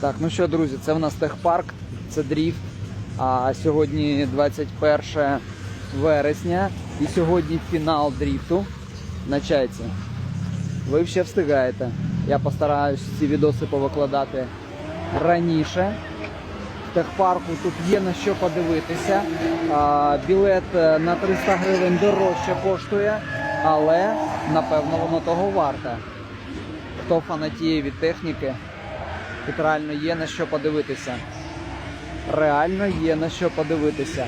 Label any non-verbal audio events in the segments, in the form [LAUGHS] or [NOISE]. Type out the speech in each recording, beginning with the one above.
Так, ну що, друзі, це в нас техпарк, це дріфт. А сьогодні 21 вересня і сьогодні фінал дріфту на чайці. Ви ще встигаєте. Я постараюсь ці відоси повикладати раніше. В техпарку тут є на що подивитися. Білет е, на 300 гривень дорожче коштує, але напевно воно того варте. Хто фанатіє від техніки, тут реально є на що подивитися. Реально є на що подивитися.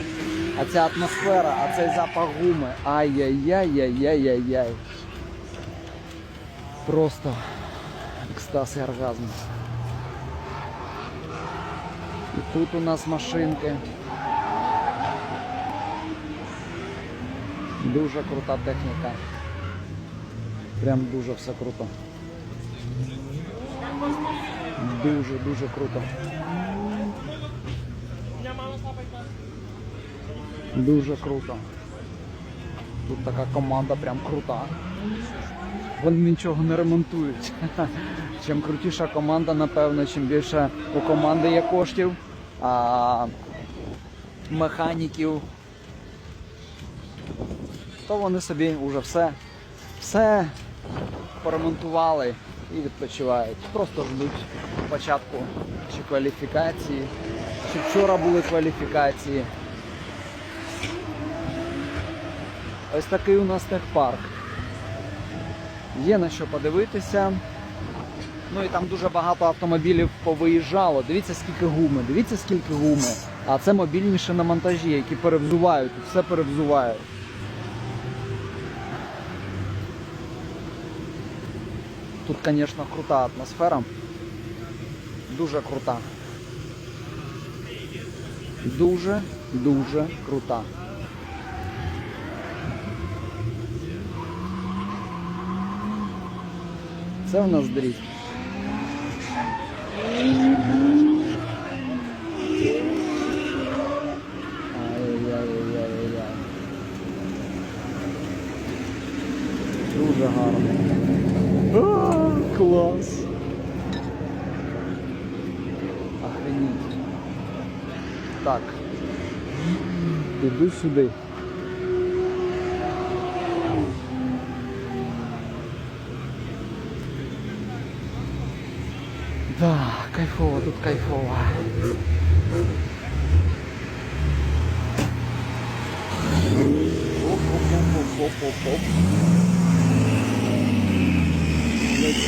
А ця атмосфера, а цей запах гуми. Ай-яй-яй-яй-яй-яй. Просто екстаз і оргазм. І тут у нас машинки. Дуже крута техніка. Прям дуже все круто. Дуже, дуже круто. Дуже круто. Тут така команда прям крута. Вони нічого не ремонтують. [LAUGHS] Чим крутіша команда, напевно, чим більше у команди є коштів, а механіків, то вони собі вже все, все поремонтували і відпочивають. Просто ждуть початку чи кваліфікації, чи вчора були кваліфікації. Ось такий у нас техпарк. Є на що подивитися. Ну і там дуже багато автомобілів повиїжджало. Дивіться, скільки гуми, дивіться, скільки гуми. А це мобільні шиномонтажі, які перевзувають, все перевзувають. Тут, звісно, крута атмосфера. Дуже крута. Дуже, дуже крута. Це в нас дріфт. Дуже гарно. А, клас. Охренеть. Так. Іду сюди. Да, кайфово, тут кайфово. Оп-оп-оп-оп-оп-оп.